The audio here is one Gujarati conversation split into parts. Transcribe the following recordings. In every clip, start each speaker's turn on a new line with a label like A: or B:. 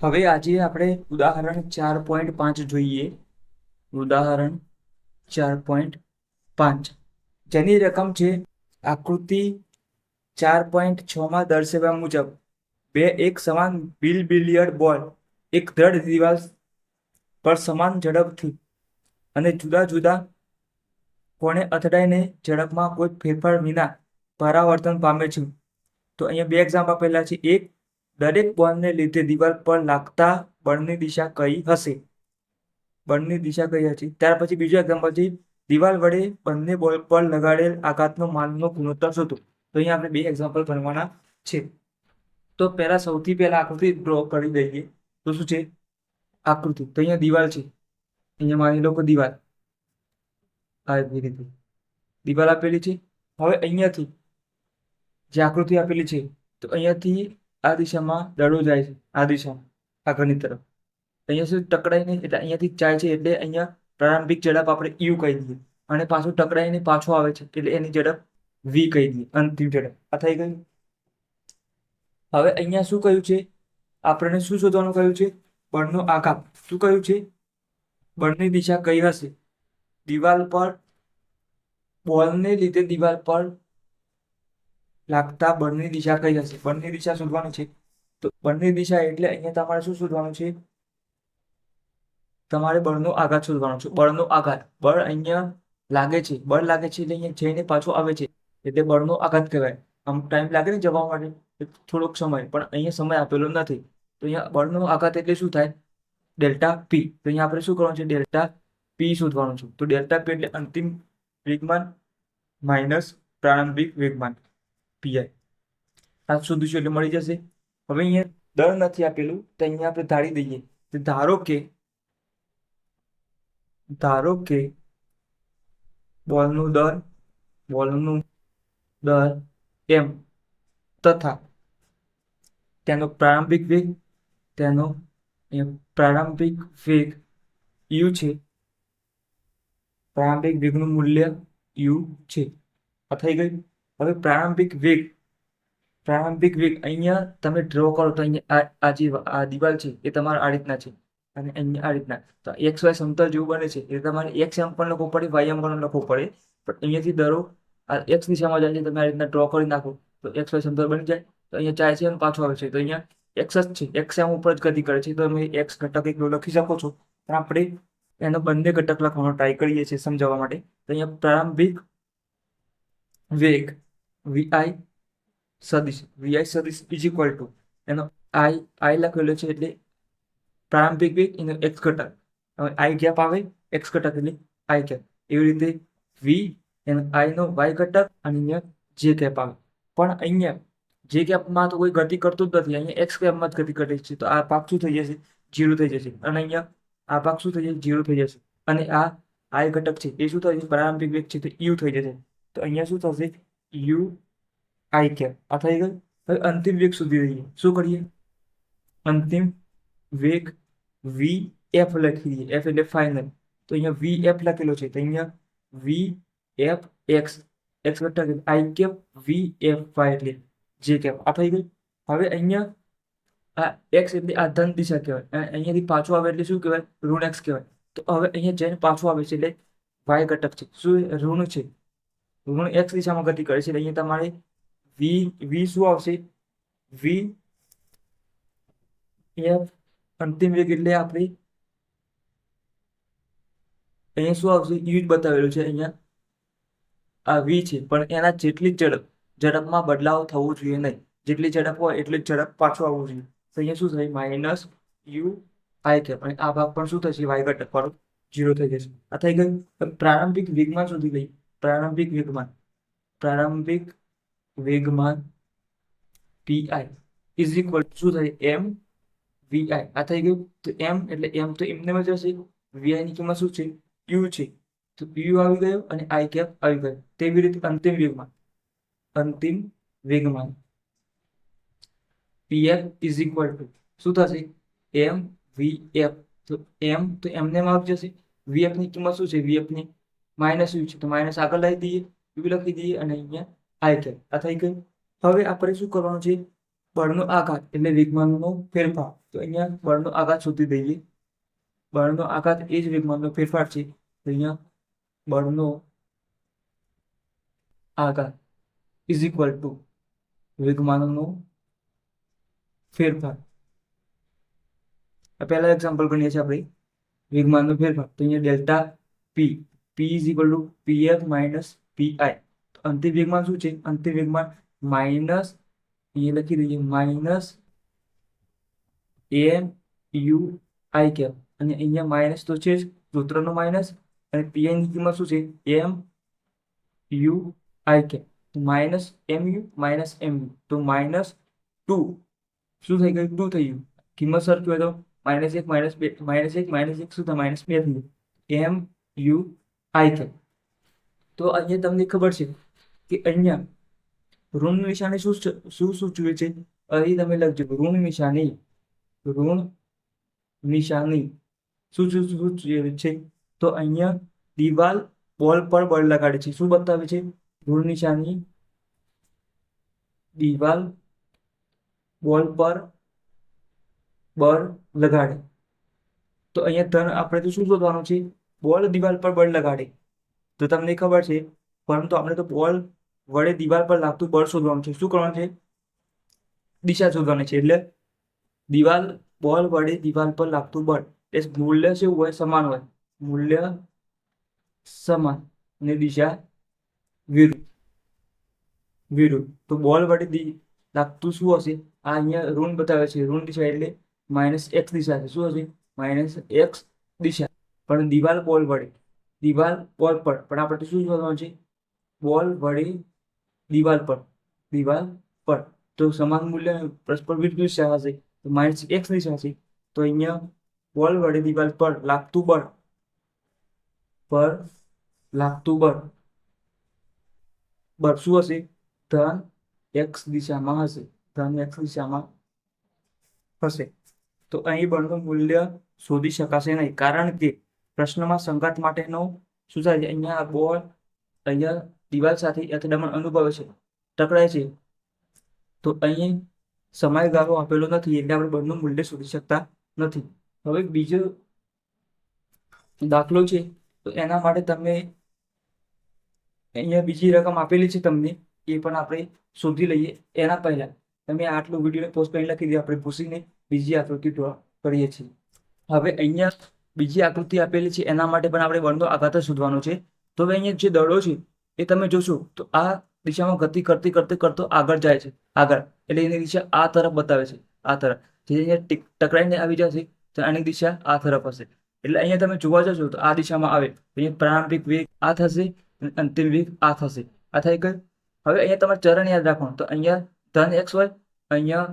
A: હવે આજે આપણે ઉદાહરણ ચાર પોઈન્ટ પાંચ જોઈએ. ઉદાહરણ ચાર પોઈન્ટ પાંચ. જેની રકમ છે આકૃતિ ચાર પોઈન્ટ છમાં દર્શાવ્યા મુજબ બે એક સમાન બિલ બિલિયર્ડ બોલ, એક દ્રઢ દિવાલ પર સમાન ઝડપથી અને જુદા જુદા કોણે અથડાઈને ઝડપમાં કોઈ ફેરફાર વિના પરાવર્તન પામે છે. તો અહીંયા બે એક્ઝામ્પલ આપેલા છે. એક દરેક બોલને લીધે દિવાલ પર લાગતા બળની દિશા કઈ હશે? બળની દિશા કઈ હશે? ત્યાર પછી બીજું એક્ઝામ્પલ છે, દિવાલ વડે બંને બોલ પર લગાડેલ આઘાતનો માનનો ગુણોત્તર શોધો. તો અહીંયા આપણે બે એક્ઝામ્પલ ભણવાના છે. તો પહેલા સૌથી પહેલા આકૃતિ ડ્રો કરી દઈએ. તો શું છે? આકૃતિ. તો અહીંયા દિવાલ છે. અહીંયા માની લો કે દિવાલ. આવી રીતે. દિવાલ આપેલી છે. હવે અહીંયાથી જે આકૃતિ આપેલી છે, તો અહીંયાથી આ દિશામાં દડો જાય છે. આ દિશામાં આગળની તરફ. અહીંયા શું ટકરાઈને એટલે અહીંયાથી જાય છે એટલે અહીંયા પ્રારંભિક ઝડપ આપણે યુ કહી દઈએ. અને પાછું ટકરાઈને પાછો આવે છે, એટલે એની ઝડપ વી કહી દઈએ, અંતિમ ઝડપ. આ થઈ ગયું? હવે અહીંયા શું કહ્યું છે? આપણને શું શોધવાનું કહ્યું છે? બળનો આઘાત. શું કહ્યું છે? બળની દિશા કઈ હશે? દિવાલ પર, બોલને લીધે દિવાલ પર લાગતા બળની દિશા કઈ હશે બળની દિશા શોધવાની છે. તો બળની દિશા એટલે અહીંયા તમારે શું શોધવાનું છે? તમારે બળનો આઘાત શોધવાનો છે. બળનો આઘાત. બળ અહીંયા લાગે છે. બળ લાગે છે એટલે અહીંયા જઈને પાછો આવે છે. એટલે બળનો આઘાત કહેવાય. આમ ટાઈમ લાગે ને જવા માટે? થોડોક સમય. પણ અહીંયા સમય આપેલો નથી. તો અહીંયા બળનો આઘાત એટલે શું થાય? ડેલ્ટા પી તો અહીંયા આપણે શું કરવાનું છે? ડેલ્ટા પી શોધવાનું છે. તો ડેલ્ટા પી એટલે અંતિમ વેગમાન માઇનસ પ્રારંભિક વેગમાન. પીઆઈ. આ શોધીશું એટલે મળી જશે. હવે અહીંયા દર નથી આપેલું, તો અહીંયા આપણે ધારી દઈએ તો ધારો કે ધારો કે બોલનું દર બોલનું દર એમ તથા તેનો પ્રારંભિક વેગ, તેનો પ્રારંભિક વેગ યુ છે. પ્રારંભિક વેગનું મૂલ્ય યુ છે. આ થઈ ગયું. હવે પ્રારંભિક વેગ પ્રારંભિક વેગ અહીંયા તમે ડ્રો કરો તો અહીંયા આ જે આ દિવાલ છે એ તમારા આ રીતના છે અને અહીંયા આ રીતના. તો એક્સ વાય સમતલ જેવું બને છે. એટલે તમારે એક્સ એમ પણ લખવું પડે વાય એમ પણ લખવું પડે. પણ અહીંયાથી દરો આ એક્સ દિશામાં જાય છે તમે આ રીતના ડ્રો કરી નાખો તો એક્સ વાય સમતલ બની જાય. તો અહીંયા ચાય છે અને પાછો આવે છે. તો અહીંયા એક્સ જ છે. એક્સ એમ ઉપર જ ગતિ કરે છે. તો તમે એક્સ ઘટક એકલો લખી શકો છો. પણ આપણે એનો બંને ઘટક લખવાનો ટ્રાય કરીએ છીએ સમજાવવા માટે. તો અહીંયા પ્રારંભિક વેગ વીઆઈ સદિશ વીઆઈ સદિશ ઇઝ ઇક્વલ ટુ એનો આઈ આઈ લખેલો છે એટલે પ્રારંભિક વેગ એનો એક્સ ઘટક. આઈ ગેપ આવે એક્સ ઘટક એટલે આઈ ગેપ એવી રીતે વી એનો આઈનો વાય ઘટક અને અહીંયા જે ગેપ આવે. પણ અહીંયા જે ગેપમાં તો કોઈ ગતિ કરતું જ નથી. અહીંયા એક્સ ગેપમાં જ ગતિ કરે છે. તો આ ભાગ શું થઈ જશે? જીરો થઈ જશે. અને અહીંયા આ ભાગ શું થઈ જશે? જીરો થઈ જશે. અને આ આઈ ઘટક છે. એ શું થશે પ્રારંભિક વેગ છે. તો યુ થઈ જશે. તો અહીંયા શું થશે? યુ આઈ કેપ આ થઈ ગયું હવે અંતિમ વેગ સુધી રહીએ શું કરીએ અંતિમ વેગ વી એફ લખી દઈએ એફ એટલે ફાઇનલ તો અહીંયા વી એફ લખેલો છે તો અહીંયા વી એફ એક્સ એક્સ ઘટક I cap V F Y એટલે જે કેપ આ થઈ ગયું હવે અહીંયા આ એક્સ એટલે આ ધન દિશા કહેવાય અને અહીંયાથી પાછું આવે એટલે શું કહેવાય ઋણ એક્સ કહેવાય તો હવે અહીંયા જઈને પાછું આવે છે એટલે વાય ઘટક છે શું ઋણ છે ઋણ એક્સ દિશામાં ગતિ કરે છે. અહીંયા તમારે વી વી શું આવશે? વી એફ અંતિમ વેગ એટલે આપણે અહીંયા શું આવશે? યુ જ બતાવેલું છે અહીંયા. આ વી છે. પણ એના જેટલી ઝડપ, ઝડપમાં બદલાવ થવો જોઈએ નહીં. જેટલી ઝડપ હોય એટલી ઝડપ પાછું આવવું જોઈએ. તો અહીંયા શું થાય? માઇનસ યુ આઈ કેપ અને આ ભાગ પણ શું થશે? વાય ઘટક પર જીરો થઈ જશે. આ થઈ ગયું. પ્રારંભિક વેગમાં શોધી લઈ પ્રારંભિક વેગમાન. પ્રારંભિક વેગમાન પીઆઈ ઇઝ ઇક્વલ શું થાય? એમ વીઆઈ આ થઈ ગયું? તો એમ એટલે એમ તો એમને જ હશે. વીઆઈ ની કિંમત શું છે? યુ છે. તો યુ આવી ગયો અને આઈ કેપ આવી ગયો. તેવી રીતે અંતિમ વેગમાન. અંતિમ વેગમાન. પીએફ ઇઝ ઇક્વલ ટુ શું થશે? એમ વી એફ તો એમ તો એમને આવી જશે વીએફની કિંમત શું છે? વીએફની માઇનસ યુ છે. તો માઇનસ આગળ લઈ દઈએ, યુ લખી દઈએ અને અહીંયા આઈ થઈ આ થઈ ગયું. હવે આપણે શું કરવાનું છે? બળનો આઘાત એટલે વેગમાનનો ફેરફાર. તો અહીંયા બળનો આઘાત શોધી દઈએ. બળનો આઘાત એ જ વેગમાનનો ફેરફાર છે. અહીંયા બળનો આઘાત ઇઝ ઇક્વલ ટુ વેગમાનનો ફેરફાર. પહેલા એક્ઝામ્પલ ગણીએ છીએ આપણે. વેગમાનનો ફેરફાર. તો અહીંયા delta P P is equal to P minus P I અંતિમ વેગમાન શું છે? અંતિમ વેગમાન માઇનસ એ લખી દઈએ minus M U I cap અને અહીંયા માઇનસ તો છે જ સૂત્રનો માઇનસ અને પીઆઈ ની કિંમત શું છે? M U I cap minus M U minus M U તો માઇનસ ટુ શું થઈ ગયું? ટુ થઈ ગયું. કિંમત સરખી હોય તો માઇનસ એક માઇનસ બે માઇનસ એક માઇનસ એક શું થાય? માઇનસ બે થઈ ગયું. એમ યુ આઈ તો અહીંયા તમને ખબર છે કે અહીંયા ઋણ નિશાની શું શું સૂચવે છે? અહીં તમે લખજો ઋણ નિશાની. ઋણ નિશાની. શું સૂચવે છે? તો અહીંયા દિવાલ બોલ પર બળ લગાડે છે. શું બતાવે છે? ઋણ નિશાની. દિવાલ બોલ પર બળ લગાડે. તો અહીંયા ધન આપણે તો શું શોધવાનું છે? બોલ દિવાલ પર બળ લગાડે. તો તમને ખબર છે, પરંતુ આપણે તો બોલ વડે દિવાલ પર લાગતું બળ શોધવાનું છે. શું કરવાનું છે? દિશા શોધવાની છે. એટલે દિવાલ બોલ વડે દિવાલ પર લાગતું બળ. એ મૂલ્ય શું હોય? સમાન હોય. મૂલ્ય સમાન અને દિશા વિરુદ્ધ. વિરુદ્ધ. તો બોલ વડે લાગતું શું હશે? આ અહીંયા ઋણ બતાવે છે. ઋણ દિશા એટલે માઇનસ એક્સ દિશા છે. શું હશે? માઇનસ એક્સ દિશા. પણ દિવાલ બોલ વડે. દિવાલ બોલ પર. પણ આપણે શું શોધવાનું છે? બોલ વડે દિવાલ પર. દિવાલ પર. તો સમાન મૂલ્ય પરસ્પર વિરુદ્ધ દિશા હશે. તો માઇનસ એક્સ દિશા હશે. તો અહીંયા બોલ વડે દિવાલ પર લાગતું બળ. પર લાગતું બળ. બળ શું હશે? ધન એક્સ દિશામાં હશે. ધન એક્સ દિશામાં હશે. તો અહીં બળનું મૂલ્ય શોધી શકાશે નહીં. કારણ કે પ્રશ્નમાં સંઘાત માટેનો શું થાય છે અહીંયા બોલ, અહીંયા દિવાલ સાથે અથડામણ અનુભવે છે, ટકરાય છે. તો અહીં સમયગાળો આપેલો નથી, એટલે આપણે બળનું મૂલ્ય શોધી શકતા નથી. હવે બીજો દાખલો છે, તો એના માટે તમે અહીંયા બીજી રકમ આપેલી છે તમને, એ પણ આપણે શોધી લઈએ એના પહેલા. તમે આટલું વીડિયો પોસ્ટ કરી લખી દે, આપણે ભૂસીને બીજી આકૃતિ ડ્રો કરીએ છીએ. હવે અહીંયા બીજી આકૃતિ આપેલી છે, એના માટે પણ આપણે બળનો આઘાત શોધવાનો છે. તો હવે અહીંયા જે દડો છે, એ તમે જોશો, તો આ દિશામાં ગતિ કરતી કરતી કરતો આગળ જાય છે. આગળ, એટલે એની દિશા આ તરફ બતાવે છે, આ તરફ. જે અહીંયા ટકરાઈને આવી જશે, તો આની દિશા આ તરફ હશે. એટલે અહીંયા તમે જોવા જશો, તો આ દિશામાં આવે. અહીંયા પ્રારંભિક વેગ આ થશે અંતિમ વેગ આ થશે. આ થઈ ગયું હવે અહીંયા તમારે ચરણ યાદ રાખવાનું. તો અહીંયા ધન એક્સ હોય અહીંયા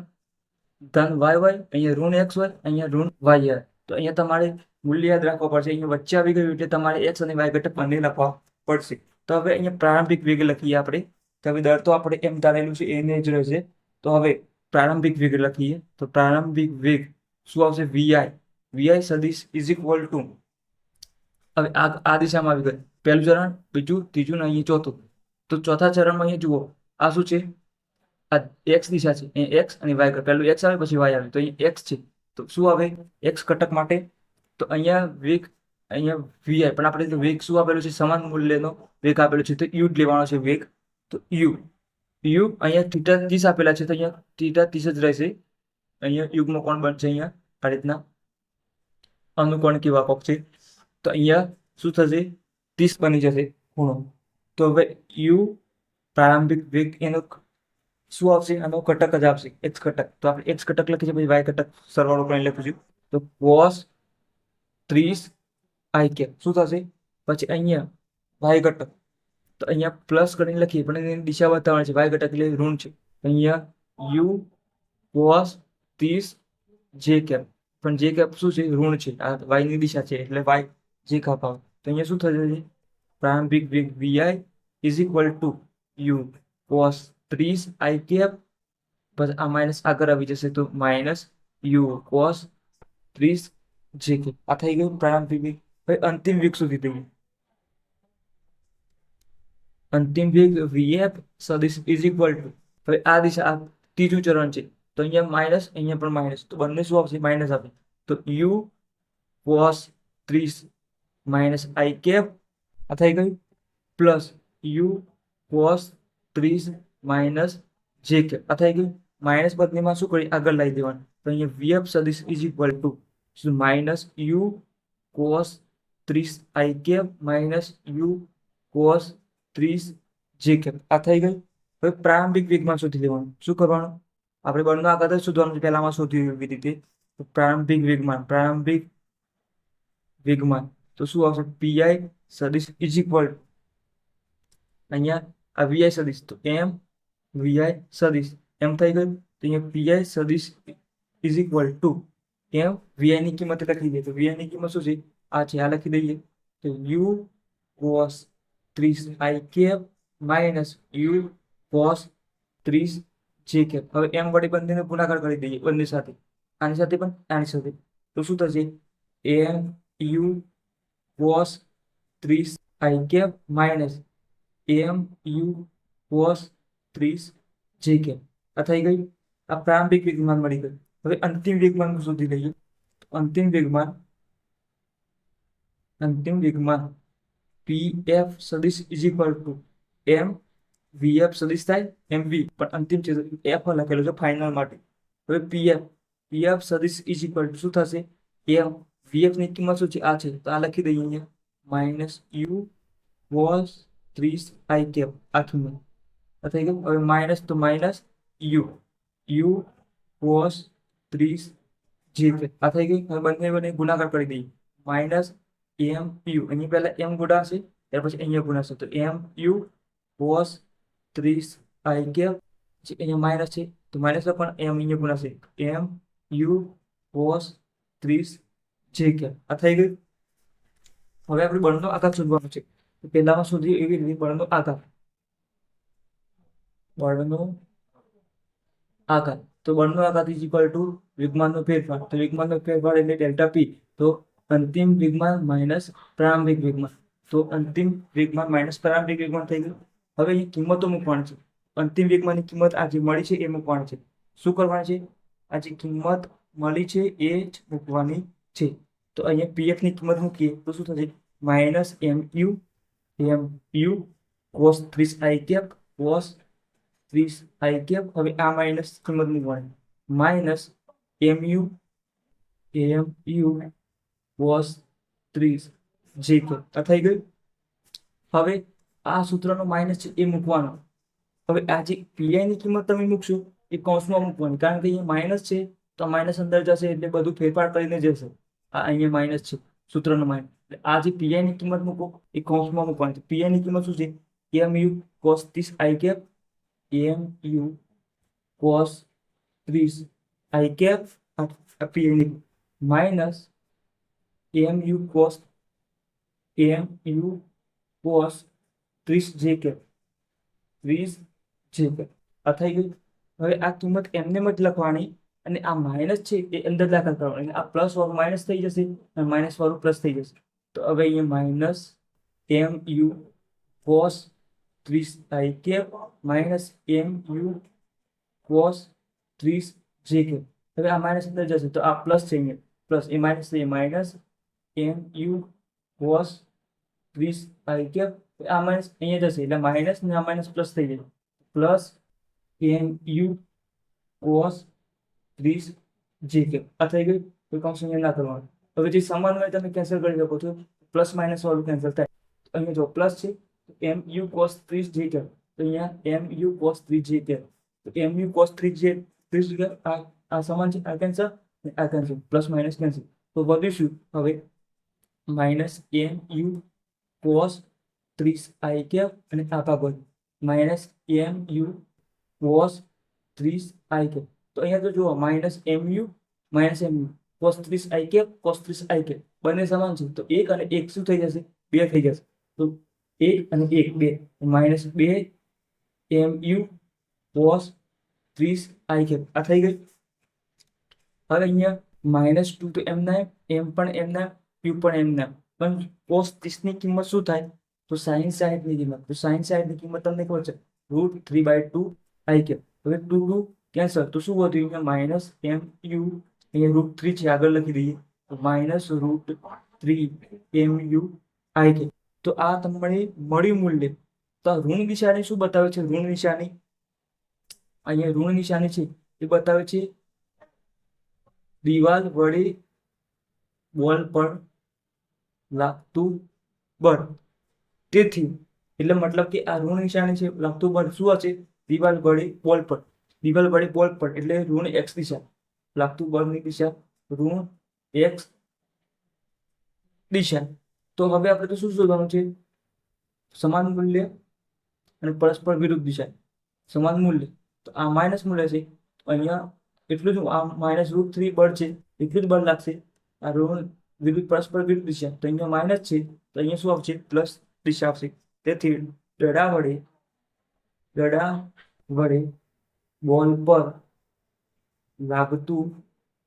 A: ધન વાય હોય અહીંયા ઋણ એક્સ હોય અહીંયા ઋણ વાય. તો અહીંયા તમારે મૂલ્ય યાદ રાખવા પડશે. અહીંયા વચ્ચે આવી ગયું એટલે તમારે એક્સ અને વાય ઘટક બંને લખવા પડશે. તો હવે અહીંયા પ્રારંભિક વેગ લખીએ આપણે. તો હવે દર તો આપણે એમ ધારેલું છે એને જ રહેશે. તો હવે પ્રારંભિક વેગ લખીએ. તો પ્રારંભિક વેગ શું આવશે? વીઆઈ વીઆઈ સદીશ ઇઝ ઇક્વલ ટુ હવે આ આ દિશામાં આવી ગયું. પહેલું ચરણ, બીજું, ત્રીજું ને અહીંયા ચોથું. તો ચોથા ચરણમાં અહીંયા જુઓ. આ શું છે? આ એક્સ દિશા છે. અહીંયા એક્સ અને વાય પહેલું એક્સ આવે, પછી વાય આવે. તો અહીંયા એક્સ છે. તો શું આવે? એક્સ ઘટક માટે તો અહીંયા વેગ, અહીંયા વીઆઈ પણ આપણે વેગ શું આપેલું છે? સમાન મૂલ્યનો વેગ આપેલો છે. તો યુ લેવાનો છે વેગ. તો યુ યુ અહીંયા થીટા ત્રીસ આપેલા છે. તો અહીંયા થીટા ત્રીસ જ રહેશે. અહીંયા યુગમાં કોણ બનશે અહીંયા? આ રીતના. અનુકોણ કેવા છે. તો અહીંયા શું થશે? ત્રીસ બની જશે ખૂણો. તો હવે યુ પ્રારંભિક વેગ એનો શું આવશે? આનો ઘટક જ આપશે એક્સ ઘટક. તો આપણે એક્સ ઘટક લખીએ છે. પછી વાય ઘટક સરવાળો કરીને લખીશું. તો કોસ ત્રીસ, આઈ કે શું થશે? પછી અહીંયા વાય ઘટક. તો અહીંયા પ્લસ કરીને લખીએ, પણ એની દિશા બતાવવાની છે. વાય ઘટક એટલે ઋણ છે. અહીંયા યુ કોસ ત્રીસ જે કેપ પણ જે કેપ શું છે? ઋણ છે. આ વાયની દિશા છે, એટલે વાય જે કાપ આવે તો અહીંયા શું થશે? પ્રારંભિક વેગ V I is equal to U cos ત્રીસ આઈ કેપ પછી આ માઇનસ આગળ આવી જશે તો માઇનસ યુ કોસ ત્રીસ જે કે આ થઈ ગયું પ્રારંભિક હવે અંતિમ વીક સુધી થઈ ગયું અંતિમ વીક વીએફ સદિશ ઇઝ ઇક્વલ ટુ હવે આ દિશા આ ત્રીજું ચરણ છે તો અહીંયા માઇનસ અહીંયા પણ માઇનસ તો બંને શું આવશે માઇનસ આપે તો યુ કોસ ત્રીસ માઇનસ આઈ કેપ આ થઈ ગયું પ્લસ યુ કોસ ત્રીસ માઇનસ જે કેપ આ થઈ ગયું માઇનસ બદલીમાં શું કરી આગળ લાવી દેવાનું તો અહીંયા વીએફ સદીશ is equal to minus U cos ત્રીસ I cap minus U cos ત્રીસ જે કેપ આ થઈ ગયું. હવે પ્રારંભિક વેગમાં શોધી લેવાનું. શું કરવાનું? આપણે બંને આગળ જ શોધવાનું છે. પહેલામાં શોધી એવી રીતે. પ્રારંભિક વેગમાન પ્રારંભિક વેગમાન તો શું આવશે? પીઆઈ સદીશ ઇઝ ઇક્વલ અહીંયા આ વીઆઈ સદીશ. તો એમ વીઆઈ સદીશ. એમ થઈ ગયું. તો અહીંયા પીઆઈ સદીશ is equal to M V I ની કિંમત લખી દઈએ તો વીઆઈ ની કિંમત શું છે? આ છે, આ લખી દઈએ. તો યુ કોસ ત્રીસ I cap minus U cos ત્રીસ જે કેપ હવે એમ વડે બંનેને ગુણાકાર કરી દઈએ, બંને સાથે. આની સાથે પણ આની સાથે. તો શું થશે? એમ યુ કોસ ત્રીસ I cap minus M U cos ત્રીસ જે કેપ આ થઈ ગયું? આ પ્રારંભિક વેગમાન મળી ગયું. હવે અંતિમ વેગમાન શોધી લઈએ તો અંતિમ વેગમાન અંતિમ વેગમાન પી એફ સદીશ is equal to M V F સદીશ થાય એમ વી પણ અંતિમ છે એફ લખેલો છે ફાઇનલ માટે હવે પી એફ પી એફ સદીશ ઇઝ ઇક્વલ ટુ શું થશે એમ વી એફની કિંમત શું છે આ છે તો આ લખી દઈએ અહીંયા માઇનસ યુ વોસ ત્રીસ આઈ કેપ આ કિંમત આ થઈ ગયું હવે માઇનસ તો માઇનસ યુ યુ વોસ ત્રીસ, જે કે આ થઈ ગઈ, હવે બંને બંને ગુણાકાર કરી દઈએ. માઇનસ એમ યુ એની પહેલા એમ ગુણાશે, ત્યાર પછી અહીંયા ગુણાશે. તો એમ યુ વોસ ત્રીસ આઈ ગયા અહીંયા માઇનસ છે, તો માઇનસ પણ એમ અહીંયા ગુણાશે. એમ યુ વોસ ત્રીસ જે કે આ થઈ ગયું. હવે આપણે બળનો આકાર શોધવાનો છે. પહેલામાં શોધીએ એવી રીતે બળનો આકાર. બળનો આકાર તો બળનો આકાર ઇઝ ઇક્વલ ટુ વિગમાનનો ફેરફાર. તો વિગમાનનો ફેરફાર એટલે ડેલ્ટા પી તો અંતિમ વિગમાન માઇનસ પ્રારંભિક વિગમાન. તો અંતિમ વેગમાન માઇનસ પ્રારંભિક વેગમાન થઈ ગયું. હવે અહીં કિંમતો મૂકવાની છે. અંતિમ વેગમાનની કિંમત આ જે મળી છે એ મૂકવાની છે. શું કરવાની છે? આ જે કિંમત મળી છે એ જ મૂકવાની છે. તો અહીંયા પીએફની કિંમત મૂકીએ તો શું થશે? Minus M U M U cos ત્રીસ આઈ કેપ કોસ ત્રીસ આઈ કેપ હવે આ માઇનસ કિંમત મૂકવાની minus M U M U cos ત્રીસ જે કે આ થઈ ગયું? હવે આ સૂત્રનો માઇનસ છે એ મૂકવાનો. હવે આ જે પીઆઈની કિંમત તમે મૂકશો, એ કૌંસમાં મૂકવાની. કારણ કે અહીંયા માઇનસ છે, તો માઇનસ અંદર જશે એટલે બધું ફેરફાર કરીને જશે. આ અહીંયા માઇનસ છે, સૂત્રનો માઇનસ આ જે પીઆઈની કિંમત મૂકો, એ કૌંસમાં મૂકવાની. છે પીઆઈની કિંમત શું છે? એમ યુ કોસ ત્રીસ i cap M U cos ત્રીસ આઈ કેપની minus M U cos M U cos ત્રીસ જે કેપ ત્રીસ જે કેપ આ થઈ ગયું. હવે આ કિંમત એમને જ લખવાની અને આ માઇનસ છે એ અંદર દાખલ કરવાનું. આ પ્લસ વાળું માઇનસ થઈ જશે અને માઇનસ વાળું પ્લસ થઈ જશે. તો હવે અહીંયા માઇનસ એમ યુ કોસ ત્રીસ I cap minus M U cos ત્રીસ જે કેપ હવે આ માઇનસ અંદર જશે તો આ પ્લસ છે અહીંયા પ્લસ એ માઇનસ છે માઇનસ એમ યુ કોસ ત્રીસ આઈ કેપ આ માઇનસ અહીંયા જશે એટલે માઇનસ ને આ માઇનસ પ્લસ થઈ જાય પ્લસ એમ યુ કોસ ત્રીસ જે કેપ આ થઈ ગયું. કોઈ કૌંસ અહીંયા ના કરવાનું. હવે જે સમાન હોય તમે કેન્સલ કરી શકો છો. પ્લસ માઇનસ વાળું કેન્સલ થાય. અહીંયા જો પ્લસ છે એમ યુ કોસ ત્રીસ જે તો અહીંયા એમ યુ કોસ ત્રીસ જે કે તો એમ યુ કોસ જે ત્રીસ જગ્યા આ આ સમાન છે, આ કેન્સલ આ કેન્સલ પ્લસ માઇનસ કેન્સલ તો વધીશું હવે માઇનસ એમ યુ કોસ ત્રીસ આઈ કેપ અને આ ભાગોળ માઇનસ એમ યુ કોસ ત્રીસ આઈ કેપ તો અહીંયા તો જુઓ minus M U minus M U cos I cap cos ત્રીસ આઈ કેપ બંને સમાન છે. તો એક અને એક શું થઈ જશે? બે થઈ જશે. તો એક અને એક, બે. માઇનસ બે એમ યુ કોસ ત્રીસ આઈ કેપ આ થઈ ગઈ હવે અહીંયા માઇનસ ટુ તો એમના એમ પણ એમના યુ પણ એમના પણ કોસ ત્રીસની કિંમત શું થાય? તો સાઈન સાઈઠની કિંમત. તો સાઈન સાઈઠની કિંમત તમને ખબર છે? Root three by two I cap હવે ટુ ટુ કેન્સલ તો શું વધ્યું? માઇનસ એમ યુ, અહીંયા રૂટ થ્રી છે. આગળ લખી દઈએ. Minus root three M U I કે તો આ તમને મળ્યું મૂલ્ય. તો આ ઋણ નિશાની શું બતાવે છે? ઋણ નિશાની. અહીંયા ઋણ નિશાની છે. એ બતાવે છે દિવાલ વડે બોલ પર લાગતું બળ. તેથી, એટલે મતલબ કે આ ઋણ નિશાની છે, લાગતું બળ શું હશે? દિવાલ વડે બોલ પર દિવાલ વડે બોલ પર એટલે ઋણ એક્સ દિશા. લાગતું બળની દિશા ઋણ એક્સ દિશા. તો હવે આપણે તો શું શોધવાનું છે? સમાન મૂલ્ય અને પરસ્પર વિરુદ્ધ દિશા. સમાન મૂલ્ય. તો આ માઇનસ મૂલ્ય છે અહીંયા એટલું જ આ માઇનસ રૂટ થ્રી બળ છે. એટલું જ બળ લાગશે. આ ઋણ વિરુદ્ધ પરસ્પર વિરુદ્ધ દિશા. તો અહીંયા માઇનસ છે. તો અહીંયા શું આવશે? પ્લસ દિશા આવશે. તેથી દડા વડે દડા વડે બોલ પર લાગતું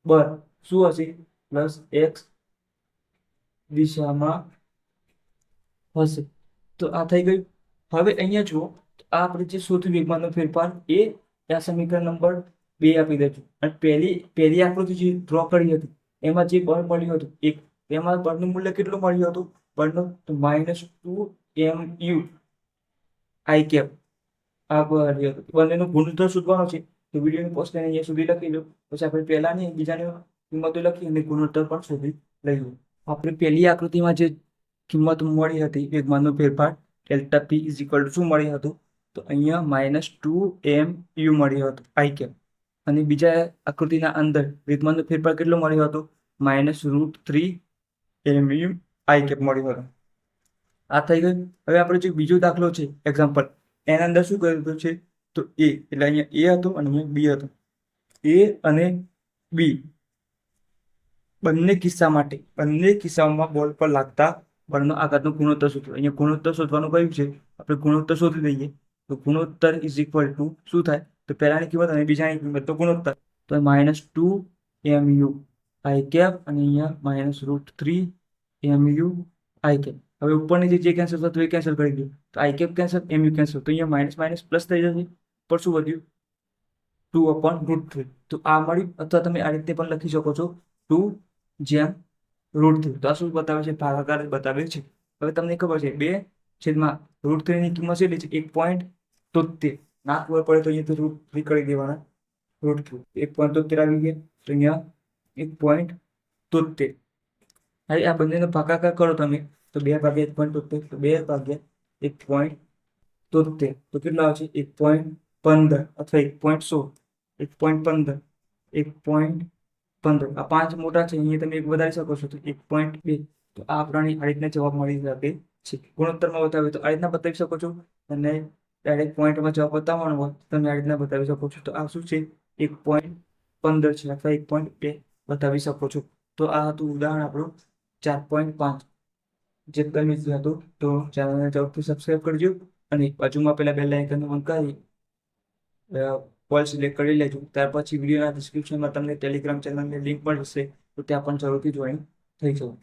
A: બળ શું હશે? પ્લસ એક્સ દિશામાં હશે. તો આ થઈ ગયું. હવે અહીંયા જુઓ, આ આપણે જે શોધ વેગમાનનો ફેરફાર એ આ સમીકરણ નંબર બે આપી દેજો અને પહેલી પહેલી આકૃતિ જે ડ્રો કરી હતી, એમાં જે બળ મળ્યું હતું, એક એમાં બળનું મૂલ્ય કેટલું મળ્યું હતું? બળનું, તો minus two M U I cap આ મળ્યું હતું. બંનેનો ગુણોત્તર શોધવાનો છે. તો વિડીયોની પોસ્ટ કરીને અહીંયા સુધી લખી લો પછી આપણે પહેલાની બીજાની કિંમતો લખી અને ગુણોત્તર પણ શોધી લઈએ. આપણે પહેલી આકૃતિમાં જે કિંમત મળી હતી, વેગમાનનો ફેરફાર delta P is equal to શું મળ્યું હતું? તો અહીંયા માઇનસ ટુ એમ યુ મળ્યું હતું આઈ કેપ. અને બીજા આકૃતિના અંદર વેગમાનનો ફેરફાર કેટલો મળ્યો હતો? Minus root three M U I cap મળ્યો હતો. આ થઈ ગયું. હવે આપણે જે બીજો દાખલો છે એક્ઝામ્પલ એના અંદર શું કર્યું છે? તો એ એટલે અહીંયા એ હતો અને અહીંયા બી હતો. એ અને બી બંને કિસ્સા માટે, બંને કિસ્સાઓમાં બોલ પર લાગતા બળનો આઘાતનો ગુણોત્તર શોધો અહીંયા ગુણોત્તર શોધવાનું કયું છે? આપણે ગુણોત્તર શોધી દઈએ તો ગુણોત્તર ઇઝ ઇક્વલ ટુ શું થાય? તો પહેલાની કિંમત અને બીજાની કિંમત. તો ગુણોત્તર. તો minus two M U I cap અને અહીંયા minus root three M U I cap હવે ઉપરની જે જે કેન્સલ થતું એ કેન્સલ કરી દઉં તો I cap cancel M U cancel તો અહીંયા માઇનસ માઇનસ પ્લસ થઈ જશે. પર શું વધ્યું? ટુ અપોન રૂટ થ્રી તો આ મળ્યું. અથવા તમે આ રીતે પણ લખી શકો છો. ટુ જેમ રૂટ થ્રી તો આ શું બતાવે છે ભાગાકાર બતાવે છે. હવે તમને ખબર છે, બે છેદમાં રૂટ થ્રીની કિંમત કેટલી છે? એક પોઈન્ટ તોતેર. ના ખબર પડે તો અહીંયા રૂટ થ્રી કરી દેવાના. રૂટ થ્રી એક પોઈન્ટ તોતેર આવી ગયા, તો અહીંયા એક પોઈન્ટ તોતેર. હવે આ બંનેનો ભાગાકાર કરો તમે, તો બે ભાગ્યા એક પોઈન્ટ તોતેર, તો બે ભાગ્યા એક પોઈન્ટ તોતેર. તો કેટલા આવશે? એક પોઈન્ટ પંદર અથવા એક પોઈન્ટ સો એક પોઈન્ટ પંદર. એક પોઈન્ટ પંદર, આ પાંચ મોટા છે, અહીંયા તમે એક વધારી શકો છો, તો એક પોઈન્ટ બે. તો આ પ્રાણી આ રીતના જવાબ મળી શકે છે. ગુણોત્તરમાં બતાવે તો આ રીતના બતાવી શકો છો અને ડાયરેક્ટ પોઈન્ટમાં જવાબ બતાવવાનો હોય તો તમે આ રીતના બતાવી શકો છો. તો આ શું છે? એક પોઈન્ટ પંદર છે, અથવા એક પોઈન્ટ બે બતાવી શકો છો. તો આ હતું ઉદાહરણ આપણું ચાર પોઈન્ટ પાંચ. જે ગમે હતું, તો ચેનલને જરૂરથી સબસ્ક્રાઈબ કરજો. અને બાજુમાં પેલા બેલ આઇકન મંકાવી કોલ સિલેક્ટ કરી લેજો. ત્યાર પછી વિડીયોના ડિસ્ક્રિપ્શનમાં તમને ટેલિગ્રામ ચેનલની લિંક પણ હશે. તો ત્યાં પણ જરૂરથી જોઈન થઈ જવું